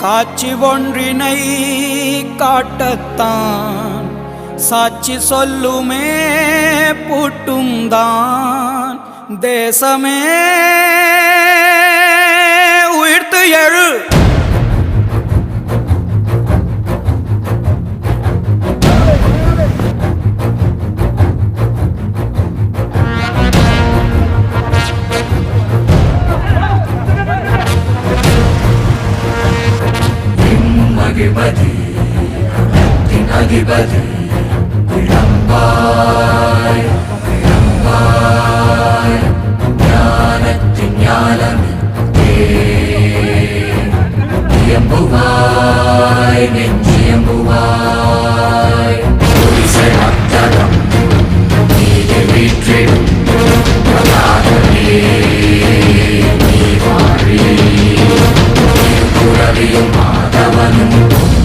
காட்சி ஒன்றினை காட்டத்தான். சாட்சி சொல்லுமே பூட்டும் தான் தேசமே மகிழ்மதி அகத்தின் அதிபதி விளம்பாய் விளம்பாய் ஞானத்தின் ஞானமித்தே இயம்புவாய் நெஞ்சியம்புவாய் ஒரிசை நீதி வீற்றிடும் பிரதாகமே. நீ வாழி குரவியும் மாறி பெண்ணும்